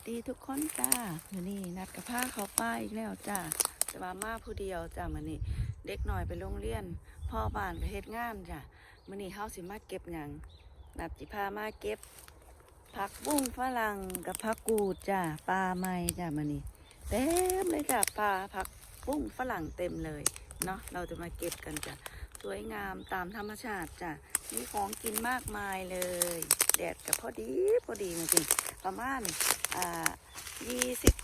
วัสดีทุกคนจ้ามื่นี้นัดกับผ้าเขาป้าอีกแล้วจ้าจะมามาผู้เดียวจ้ามื่อนี้เด็กหน่อยไปโรงเรียน พ่อบ้านไปเฮ็ดงานจ้ามื่อนี้เฮาสิมาเก็บหยังนัดสิพามาเก็บผักบุ้งฝรั่งกับผักกูดจ้าปลาไม้จ้ามื่อนี้เต็มเลยจ้าปลาผักบุ้งฝรั่งเต็มเลยเนาะเราจะมาเก็บกันจ้าสวยงามตามธรรมชาติจ้ามีของกินมากมายเลย แดดกับพอดีพอดีจริงประมาณ อ่ายี่สิบ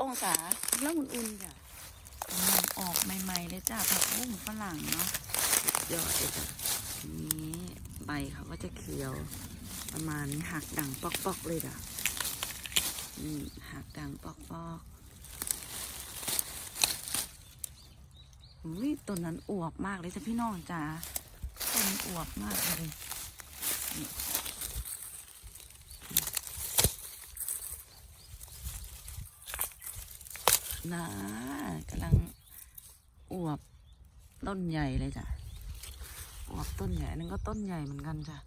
องศาแล้วอุ่นๆจ้ะกำลังออกใหม่ๆเลยจ้าผักบุ้งฝรั่งเนาะสุดยอดเลยจ้ะนี้ใบเขาก็จะเขียว ประมาณนี้หักดังปอกๆเลยจ้ะนี่หักดังปอกๆอุ้ยต้นนั้นอวบมากเลยจ้ะพี่น้องจ้าต้นอวบมากเลยน นะกำลังอวบต้นใหญ่เลยจ้ะอวบต้นใหญ่นั่นก็ต้นใหญ่เหมือนกันจ้ะ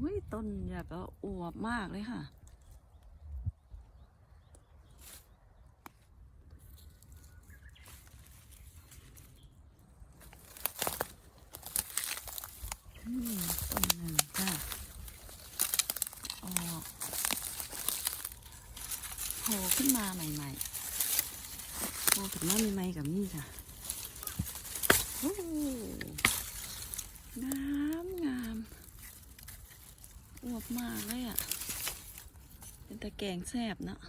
อุ้ยต้น แบบว่าอวบมากเลยค่ะอืมต้นหนึ่งจ้ะออกโผล่ขึ้นมาใหม่ๆโผล่ขึ้นมาใหม่ๆกับนี่จ้ะโอ้งามงามอ วบมากเลยอะ เป็นตะแกงแซบเนาะ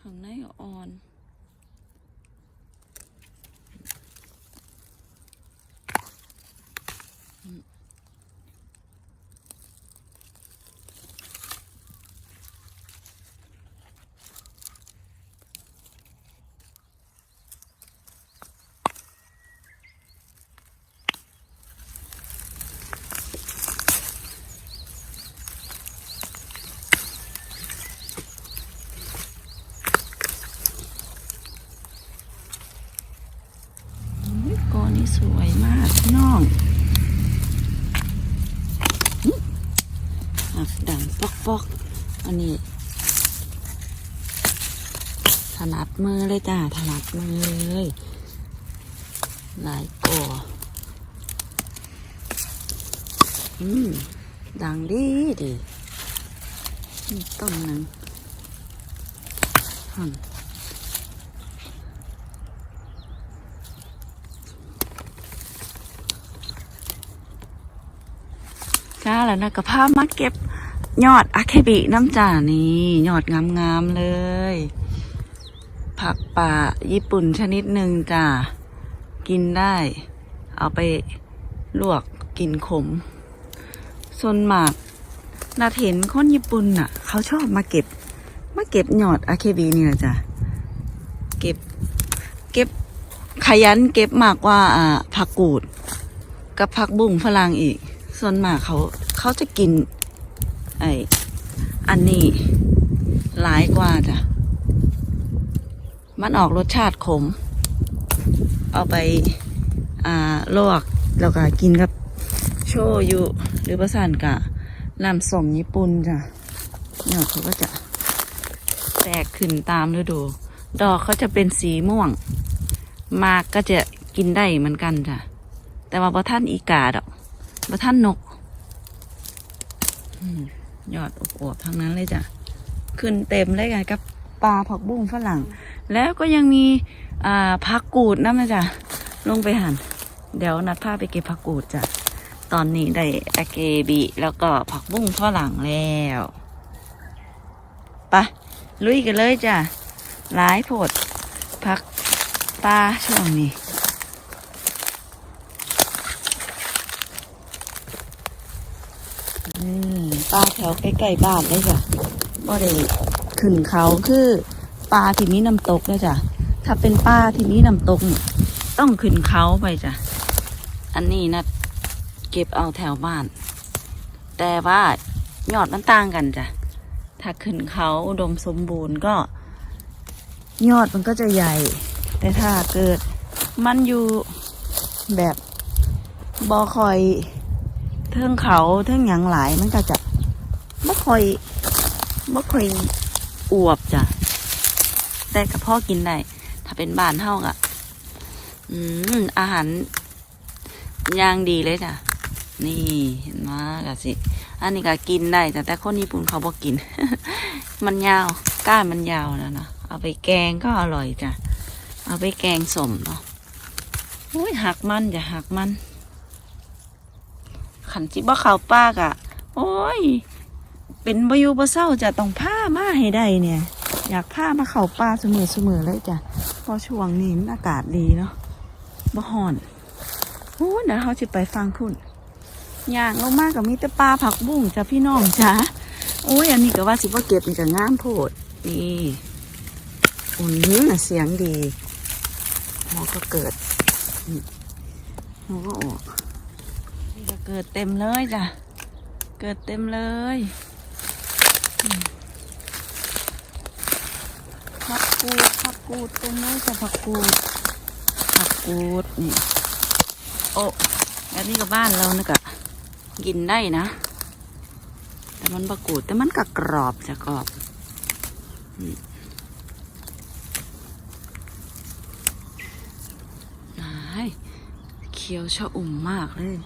ข้างในอ่อน อุ๊ยกอนี้สวยมากพี่น้องอื้อหักดังปอกปอกๆอันนี้ ถ นัดมือเลยจ้าถนัดมือเลยหลายกออืมดังดีดีต้นหนึ่งหันจ้าแล้วนะกับผ้ามาเก็บยอดอะเคบิน้ำจ่านี่ยอดงามๆเลย ผักป่าญี่ปุ่นชนิดหนึ่งจ้ากินได้ เอาไปลวกกินขมส่วนหมากนาเห็นคนญี่ปุ่นน่ะ เขาชอบมาเก็บ มาเก็บยอดอะเคบินี่แหละจ้ะเก็บ เก็บขยันเก็บมากกว่าอ่าผักกูด กับผักบุ้งฝรั่งอีก ส่วนมากเขาเขาจะกินไออันนี้หลายกว่าจ้ะ มันออกรสชาติขม เอาไปอ่าลวกแล้วก็กินกับโชยุ หรือประสานกะน้ำส้มญี่ปุ่นจ้ะเนี่ยเขาก็จะแตกขึ้นตามฤดู ดอกเขาจะเป็นสีม่วง มากก็จะกินได้เหมือนกันจ้ะ แต่ว่าพอท่านอีกาดอกพอท่านนกยอดอวบๆทั้งนั้นเลยจ้ะ ขึ้นเต็มเลยไงกับปลาผักบุ้งฝรั่ง แล้วก็ยังมีอ่าผักกูดน้ำนะจ้ะลงไปหันเดี๋ยวนัดพาไปเก็บผักกูดจ้ะตอนนี้ได้อาเกบิแล้วก็ผักบุ้งฝรั่งแล้วไปลุยกันเลยจ้ะหลายโพดผักปลาช่วงนี้นี่ปลาแถวใกล้ๆบ้านเลยจ้ะบ่ได้ขึ้นเขาคือ ปลาที่มีน้ำตกนะจ้ะ ถ้าเป็นปลาที่มีน้ำตก ต้องขึ้นเขาไปจ้ะ อันนี้นะเก็บเอาแถวบ้าน แต่ว่ายอดมันต่างกันจ้ะ ถ้าขึ้นเขาอุดมสมบูรณ์ก็ ยอดมันก็จะใหญ่ แต่ถ้าเกิดมันอยู่แบบบอคอยเทิงเขาเทิงหยังหลายมันก็จะบ่ค่อยบ่ค่อยอวบจ้ะ แต่กับพ่อกินได้ถ้าเป็นบ้านเฮาอะอืมอาหารย่างดีเลยจ้ะนี่เห็นมากะสิ อันนี้ก็กินได้แต่แต่คนญี่ปุ่นเขาบอกกิน มันยาวก้านมันยาวนะเนาะเอาไปแกงก็อร่อยจ้ะเอาไปแกงสมเนาะอุ้ยหักมันจะหักมัน ขันจิบ่เขาวปากอะโอ้ย เป็นบอยูบ่เศร้าจะต้องผ้ามาให้ได้เนี่ย อยากผ้ามาเข่าป่าเสมอเสมอเลยจ้ะพอช่วงนี้อากาศดีเนาะบ่ฮ้อนโอ้เดี๋ยวเขาจะไปฟังคุณย่างลงมากกับมีแต่ปลาผักบุ้งจ้ะพี่น้องจ้ะโอ้ยอันนี้ก็ว่าสิว่าเก็บนี่ก็งามโพดนี่อุ่นนื้อเสียงดีหมอก็เกิดหมอก็ออกนี่ก็เกิดเต็มเลยจ้ะเกิดเต็มเลยอืมผั กูดผักกูดเต็มเลยจ้ะผักกูดผักกูดนี่โอ้แบบนี้ก็บบ้านเรานี่กะกินได้นะ แต่มันบะกูดแต่มันก็กรอบจะกรอบอืมนายเคี้ยวชะอุ่มมากเลย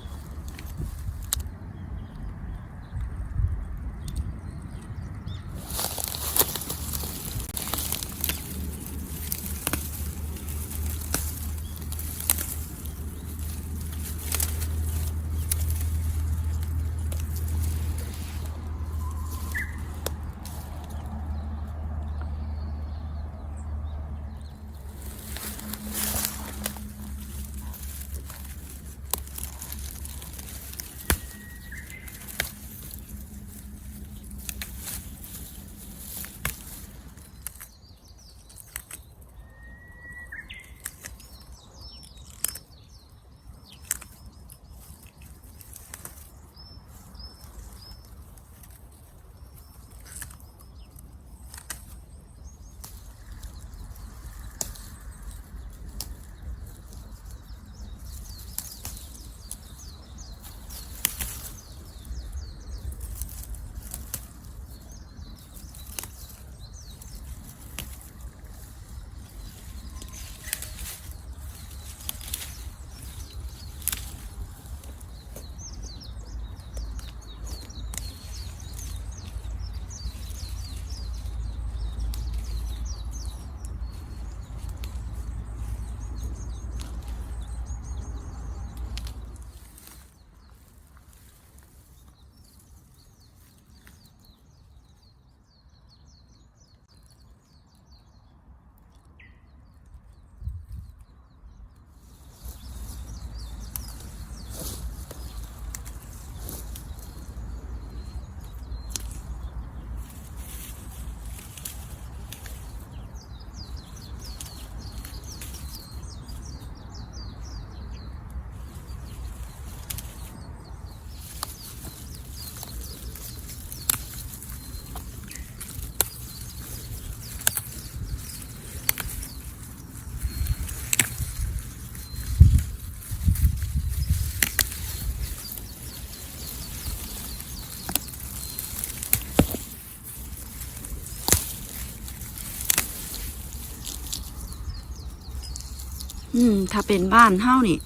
ถ้าเป็นบ้านเฮานี่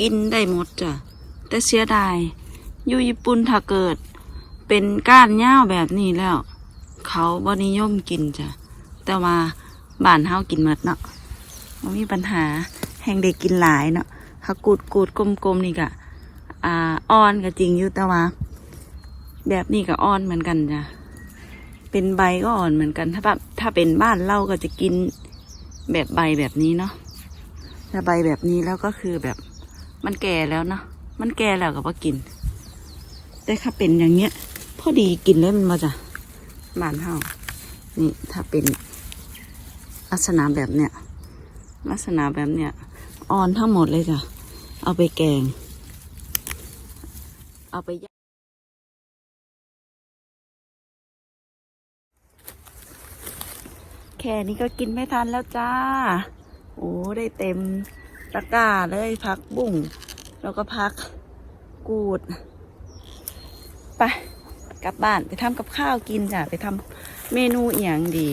กินได้หมดจ้ะแต่เสียดายอยู่ญี่ปุ่นถ้าเกิด เป็นก้านย่าแบบนี้แล้ว เขาบ่นิยมกินจ้ะแต่ว่าบ้านเฮากินหมดเนาะบ่มีปัญหาแห่งเด็กกินหลายเนาะถ้ากูดกูดกลมๆนี่ก็อ่าอ่อนก็จริงอยู่แต่ว่าแบบนี้ก็อ่อนเหมือนกันจ้ะเป็นใบก็อ่อนเหมือนกัน ถ้าแบบถ้าเป็นบ้านเราก็จะกินแบบใบแบบนี้เนาะ ถ้าใบแบบนี้แล้วก็คือแบบ มันแก่แล้วเนาะมันแก่แล้วก็ว่ากิน แต่ถ้าเป็นอย่างเงี้ย พอดีกินเลยมันมาจ้ะบ้านเฮานี่ถ้าเป็นลักษณะแบบเนี้ยลักษณะแบบเนี้ยอ่อนทั้งหมดเลยจ้ะเอาไปแกง เอาไปย่างแค่นี้ก็กินไม่ทันแล้วจ้า โอ้ได้เต็มตะกร้าเลยพักบุ้งแล้วก็พักกูดไปกลับบ้านไปทำกับข้าวกินจ้ะ ไปทำเมนูเอียงดี